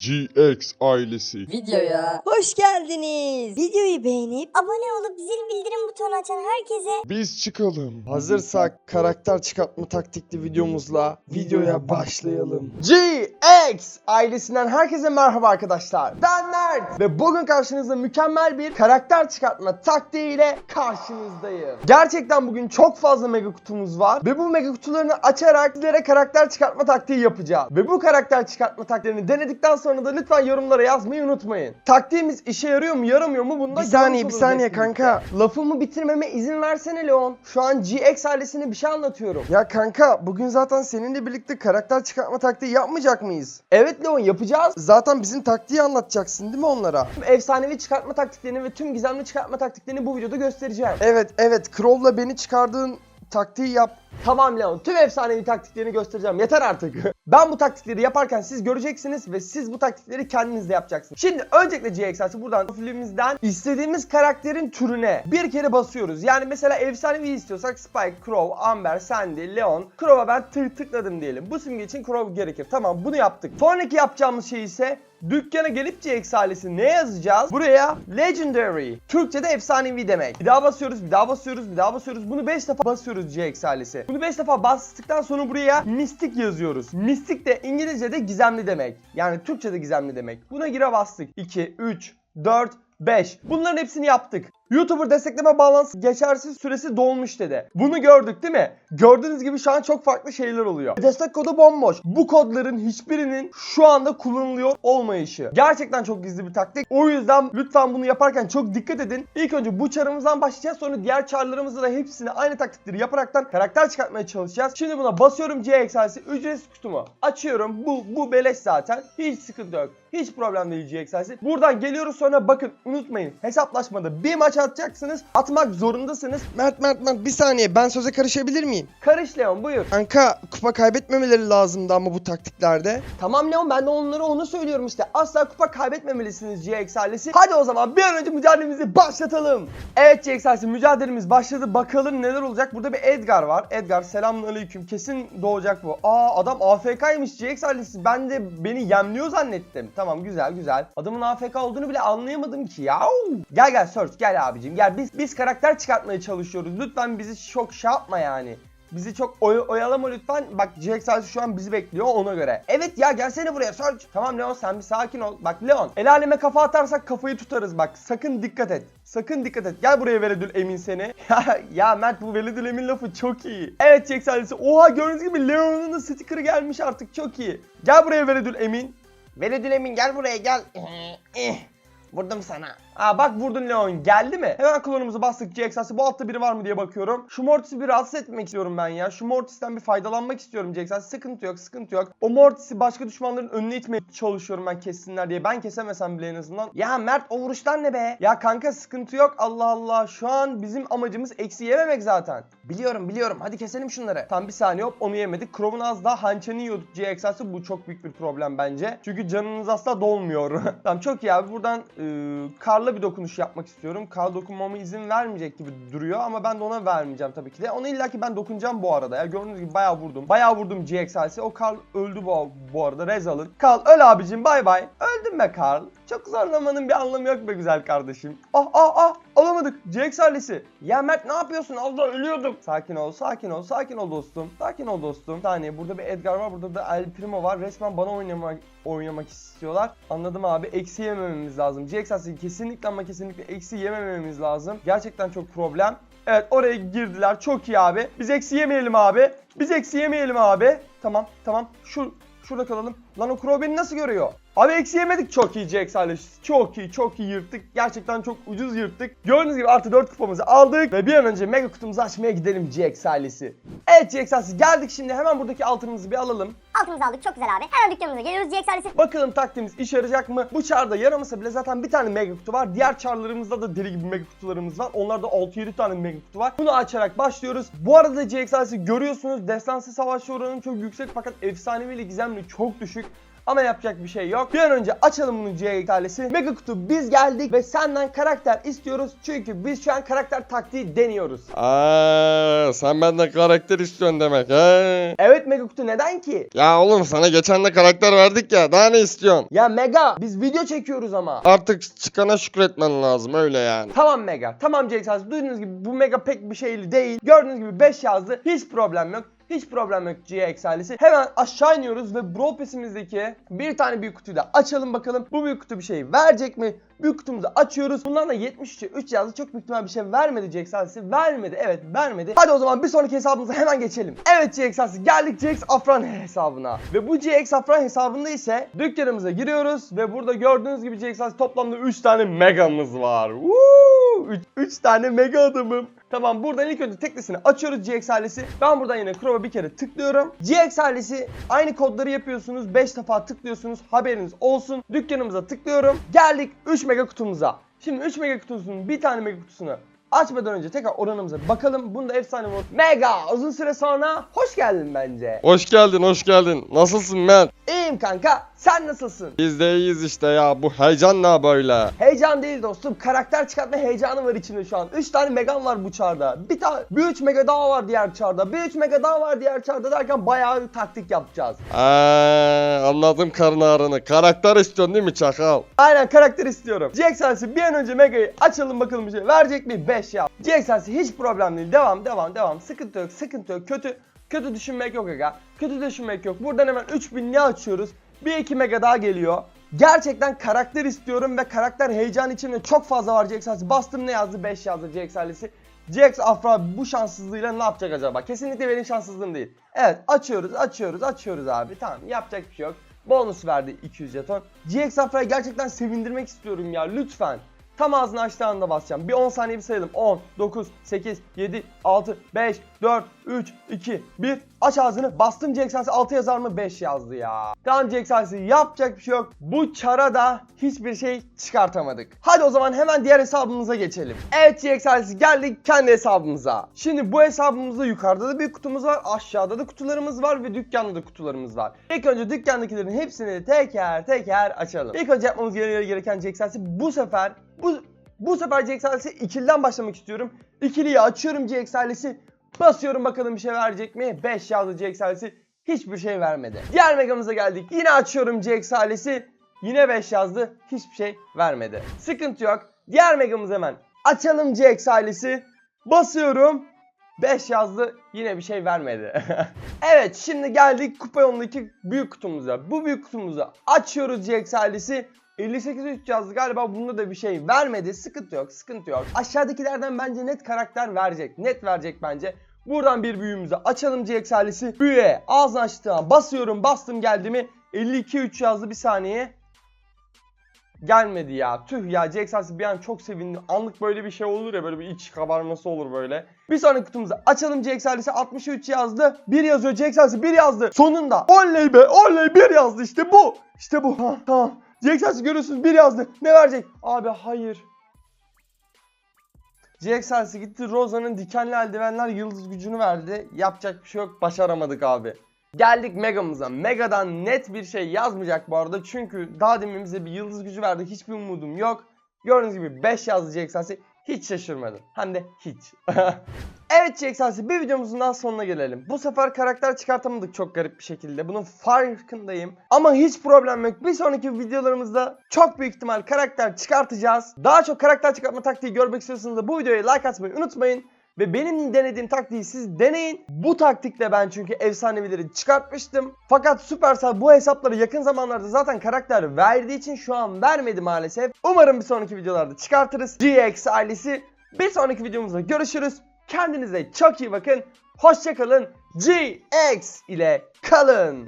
GX ailesi. videoya Hoş geldiniz. Videoyu beğenip Abone olup zil bildirim butonu açan herkese Biz çıkalım. Hazırsak karakter çıkartma taktikli videomuzla videoya başlayalım. GX ailesinden herkese merhaba arkadaşlar. Ben Mert ve bugün karşınızda mükemmel bir karakter çıkartma taktiğiyle karşınızdayım. Gerçekten bugün çok fazla mega kutumuz var ve bu mega kutularını açarak sizlere karakter çıkartma taktiği yapacağım. Ve bu karakter çıkartma taktiklerini denedikten sonra da lütfen yorumlara yazmayı unutmayın. Taktiğimiz işe yarıyor mu yaramıyor mu bunu da Bir saniye bir saniye kanka. Lafımı bitirmeme izin versene Leon. Şu an GX ailesine bir şey anlatıyorum. Ya kanka bugün zaten seninle birlikte karakter çıkartma taktiği yapmayacak mıyız? Evet Leon yapacağız. Zaten bizim taktiği anlatacaksın değil mi onlara? Tüm efsanevi çıkartma taktiklerini ve tüm gizemli çıkartma taktiklerini bu videoda göstereceğim. Evet evet Crow'la beni çıkardığın taktiği yap. Tamam Leon tüm efsanevi taktiklerini göstereceğim. Yeter artık. ben bu taktikleri yaparken siz göreceksiniz ve siz bu taktikleri kendiniz de yapacaksınız. Şimdi öncelikle GXL'si buradan profilimizden istediğimiz karakterin türüne bir kere basıyoruz. Yani mesela efsanevi istiyorsak Spike, Crow, Amber, Sandy, Leon. Crow'a ben tık tıkladım diyelim. Bu simge için Crow gerekir. Tamam bunu yaptık. Sonraki yapacağımız şey ise Dükkana gelip GX ailesi ne yazacağız? Buraya Legendary. Türkçe'de efsanevi demek. Bir daha basıyoruz, bir daha basıyoruz, bir daha basıyoruz. Bunu 5 defa basıyoruz GX ailesi. Bunu 5 defa bastıktan sonra buraya Mystic yazıyoruz. Mystic de İngilizce'de gizemli demek. Yani Türkçe'de gizemli demek. Buna gire bastık. 2, 3, 4, 5. Bunların hepsini yaptık. YouTuber destekleme bağlantısı geçersiz süresi dolmuş dedi. Bunu gördük değil mi? Gördüğünüz gibi şu an çok farklı şeyler oluyor. Destek kodu bomboş. Bu kodların hiçbirinin şu anda kullanılıyor olmayışı. Gerçekten çok gizli bir taktik. O yüzden lütfen bunu yaparken çok dikkat edin. İlk önce bu çarımızdan başlayacağız. Sonra diğer çarlarımızı da hepsini aynı taktikleri yaparaktan karakter çıkartmaya çalışacağız. Şimdi buna basıyorum GXL'si. Ücretsiz kutumu açıyorum. Bu, bu beleş zaten. Hiç sıkıntı yok. Hiç problem değil GXL'si. Buradan geliyoruz sonra bakın unutmayın. Hesaplaşmada bir maç atacaksınız. Atmak zorundasınız. Mert Mert Mert bir saniye ben söze karışabilir miyim? Karış Leon buyur. Kanka kupa kaybetmemeleri lazımdı ama bu taktiklerde. Tamam Leon ben de onlara onu söylüyorum işte. Asla kupa kaybetmemelisiniz GX ailesi. Hadi o zaman bir an önce mücadelemizi başlatalım. Evet GX ailesi mücadelemiz başladı. Bakalım neler olacak. Burada bir Edgar var. Edgar selamünaleyküm. Kesin doğacak bu. Aa adam AFK'ymış GX ailesi. Ben de beni yemliyor zannettim. Tamam güzel güzel. Adamın AFK olduğunu bile anlayamadım ki ya. Gel gel Search gel abicim gel. Biz biz karakter çıkartmaya çalışıyoruz. Lütfen bizi çok şey yapma yani. Bizi çok oy- oyalama lütfen. Bak GX ailesi şu an bizi bekliyor ona göre. Evet ya gelsene buraya Search. Tamam Leon sen bir sakin ol. Bak Leon el aleme kafa atarsak kafayı tutarız bak. Sakın dikkat et. Sakın dikkat et. Gel buraya Veledül Emin seni. ya, ya Mert bu Veledül Emin lafı çok iyi. Evet GX ailesi. Oha gördüğünüz gibi Leon'un da sticker'ı gelmiş artık çok iyi. Gel buraya Veledül Emin. Veledül Emin gel buraya gel. Eh, Vurdum sana. Aa bak vurdun Leon geldi mi? Hemen klonumuzu bastık GX'si bu altta biri var mı diye bakıyorum. Şu Mortis'i bir rahatsız etmek istiyorum ben ya. Şu Mortis'ten bir faydalanmak istiyorum GX'si. Sıkıntı yok sıkıntı yok. O Mortis'i başka düşmanların önüne itmeye çalışıyorum ben kessinler diye. Ben kesemesem bile en azından. Ya Mert o vuruşlar ne be? Ya kanka sıkıntı yok Allah Allah. Şu an bizim amacımız eksi yememek zaten. Biliyorum biliyorum hadi keselim şunları. Tam bir saniye hop onu yemedik. Crow'un az daha hançeni yiyorduk GX'si. Bu çok büyük bir problem bence. Çünkü canınız asla dolmuyor. tamam çok iyi abi. Buradan ıı, karla bir dokunuş yapmak istiyorum. Kar dokunmama izin vermeyecek gibi duruyor ama ben de ona vermeyeceğim tabii ki de. Ona illaki ben dokunacağım bu arada ya. Gördüğünüz gibi bayağı vurdum. Bayağı vurdum GX'si. O Karl öldü bu, bu arada. Rez alın. Karl öl abicim bay bay. Öldün be Karl. Çok zorlamanın bir anlamı yok be güzel kardeşim. Ah ah ah alamadık. GX ailesi. Ya Mert ne yapıyorsun? Allah ölüyordum. Sakin ol, sakin ol, sakin ol dostum. Sakin ol dostum. Bir saniye burada bir Edgar var, burada da El Primo var. Resmen bana oynamak oynamak istiyorlar. Anladım abi. Eksi yemememiz lazım. GX ailesi kesinlikle ama kesinlikle eksi yemememiz lazım. Gerçekten çok problem. Evet oraya girdiler. Çok iyi abi. Biz eksi yemeyelim abi. Biz eksi yemeyelim abi. Tamam tamam. Şu şurada kalalım. Lan o Crow beni nasıl görüyor? Abi eksi yemedik. Çok iyi GX ailesi. Çok iyi çok iyi yırttık. Gerçekten çok ucuz yırttık. Gördüğünüz gibi artı 4 kupamızı aldık. Ve bir an önce mega kutumuzu açmaya gidelim GX ailesi. Evet GX ailesi geldik şimdi. Hemen buradaki altınımızı bir alalım. altımızı aldık çok güzel abi. Hemen dükkanımıza geliyoruz GX ailesi. Bakalım taktiğimiz işe yarayacak mı? Bu çarda yaramasa bile zaten bir tane mega kutu var. Diğer çarlarımızda da deli gibi mega kutularımız var. Onlarda 6-7 tane mega kutu var. Bunu açarak başlıyoruz. Bu arada GXL'si görüyorsunuz. Destansı savaş oranı çok yüksek fakat efsanevi ile gizemli çok düşük. Ama yapacak bir şey yok. Bir an önce açalım bunu GX ailesi. Mega kutu biz geldik ve senden karakter istiyoruz. Çünkü biz şu an karakter taktiği deniyoruz. Aa, sen benden karakter istiyorsun demek he? Evet Mega kutu neden ki? Ya oğlum sana geçen de karakter verdik ya daha ne istiyorsun? Ya Mega biz video çekiyoruz ama. Artık çıkana şükretmen lazım öyle yani. Tamam Mega. Tamam Jax ailesi. Duyduğunuz gibi bu Mega pek bir şeyli değil. Gördüğünüz gibi 5 yazdı. Hiç problem yok. Hiç problem yok GX ailesi. Hemen aşağı iniyoruz ve Brawl Pass'imizdeki bir tane büyük kutuyu da açalım bakalım. Bu büyük kutu bir şey verecek mi? Büyük kutumuzu açıyoruz. Bundan da 73'e 3 yazdı. Çok büyük ihtimal bir şey vermedi GX ailesi. Vermedi. Evet vermedi. Hadi o zaman bir sonraki hesabımıza hemen geçelim. Evet GX ailesi geldik GX Afran hesabına. Ve bu GX Afran hesabında ise dükkanımıza giriyoruz. Ve burada gördüğünüz gibi GX ailesi toplamda 3 tane megamız var. 3 tane mega adamım. Tamam buradan ilk önce teklisini açıyoruz GX ailesi. Ben buradan yine Chrome'a bir kere tıklıyorum. GX ailesi aynı kodları yapıyorsunuz. 5 defa tıklıyorsunuz. Haberiniz olsun. Dükkanımıza tıklıyorum. Geldik 3 mega kutumuza. Şimdi 3 mega kutusunun bir tane mega kutusunu açmadan önce tekrar oranımıza bakalım. Bunda efsane mod. Mega uzun süre sonra hoş geldin bence. Hoş geldin hoş geldin. Nasılsın men? İyiyim kanka. Sen nasılsın? Biz de iyiyiz işte ya bu heyecan ne böyle? Heyecan değil dostum. Karakter çıkartma heyecanı var içimde şu an. 3 tane Megan var bu çarda. Bir tane bir 3 Mega daha var diğer çarda. Bir 3 Mega daha var diğer çarda derken bayağı bir taktik yapacağız. Aa, anladım karın ağrını. Karakter istiyorsun değil mi çakal? Aynen karakter istiyorum. GXL'si bir an önce Mega'yı açalım bakalım bir şey verecek mi? 5 ya. GXL'si hiç problem değil. Devam devam devam. Sıkıntı yok sıkıntı yok. Kötü kötü düşünmek yok aga. Kötü düşünmek yok. Buradan hemen 3000 ne açıyoruz? Bir 2 Mega daha geliyor. Gerçekten karakter istiyorum ve karakter heyecan içinde çok fazla var GXL'si. Bastım ne yazdı? 5 yazdı GXL'si. GX Afra bu şanssızlığıyla ne yapacak acaba? Kesinlikle benim şanssızlığım değil. Evet açıyoruz açıyoruz açıyoruz abi. Tamam yapacak bir şey yok. Bonus verdi 200 jeton. GX Afra'yı gerçekten sevindirmek istiyorum ya lütfen. Tam ağzını açtığı anda basacağım. Bir 10 saniye bir sayalım. 10, 9, 8, 7, 6, 5, 4, 3, 2, 1. Aç ağzını. Bastım GXL'si 6 yazar mı? 5 yazdı ya. Tamam GXL'si yapacak bir şey yok. Bu çara da hiçbir şey çıkartamadık. Hadi o zaman hemen diğer hesabımıza geçelim. Evet GXL'si geldik kendi hesabımıza. Şimdi bu hesabımızda yukarıda da bir kutumuz var. Aşağıda da kutularımız var ve dükkanda da kutularımız var. İlk önce dükkandakilerin hepsini teker teker açalım. İlk önce yapmamız gereken GXL'si bu sefer bu bu sefer GXL'si ikiliden başlamak istiyorum. İkiliyi açıyorum GXL'si. Basıyorum bakalım bir şey verecek mi? 5 yazdı GXL'si. Hiçbir şey vermedi. Diğer megamıza geldik. Yine açıyorum GXL'si. Yine 5 yazdı. Hiçbir şey vermedi. Sıkıntı yok. Diğer megamızı hemen açalım GXL'si. Basıyorum. 5 yazdı. Yine bir şey vermedi. evet şimdi geldik kupa yolundaki büyük kutumuza. Bu büyük kutumuzu açıyoruz GXL'si. 58 3 yazdı galiba bunda da bir şey vermedi. Sıkıntı yok, sıkıntı yok. Aşağıdakilerden bence net karakter verecek. Net verecek bence. Buradan bir büyüğümüzü açalım GXL'si. Büyüğe ağzını açtığım basıyorum bastım geldi mi 52 3 yazdı bir saniye. Gelmedi ya. Tüh ya GXL'si bir an çok sevindim. Anlık böyle bir şey olur ya böyle bir iç kabarması olur böyle. Bir sonraki kutumuzu açalım GXL'si 63 yazdı. 1 yazıyor GXL'si 1 yazdı. Sonunda. Oley be oley 1 yazdı işte bu. İşte bu. Ha, tamam. GXL'si görüyorsunuz 1 yazdı. Ne verecek? Abi hayır. GXL'si gitti Rosa'nın dikenli eldivenler yıldız gücünü verdi. Yapacak bir şey yok. Başaramadık abi. Geldik Mega'mıza. Mega'dan net bir şey yazmayacak bu arada. Çünkü daha demin bize bir yıldız gücü verdi. Hiçbir umudum yok. Gördüğünüz gibi 5 yazdı GXL'si. Hiç şaşırmadım. Hem de hiç. evet GXL'si bir videomuzun daha sonuna gelelim. Bu sefer karakter çıkartamadık çok garip bir şekilde. Bunun farkındayım. Ama hiç problem yok. Bir sonraki videolarımızda çok büyük ihtimal karakter çıkartacağız. Daha çok karakter çıkartma taktiği görmek istiyorsanız da bu videoya like atmayı unutmayın. Ve benim denediğim taktiği siz deneyin. Bu taktikle ben çünkü efsanevileri çıkartmıştım. Fakat Supercell bu hesapları yakın zamanlarda zaten karakter verdiği için şu an vermedi maalesef. Umarım bir sonraki videolarda çıkartırız. GX ailesi. Bir sonraki videomuzda görüşürüz. Kendinize çok iyi bakın. Hoşçakalın. GX ile kalın.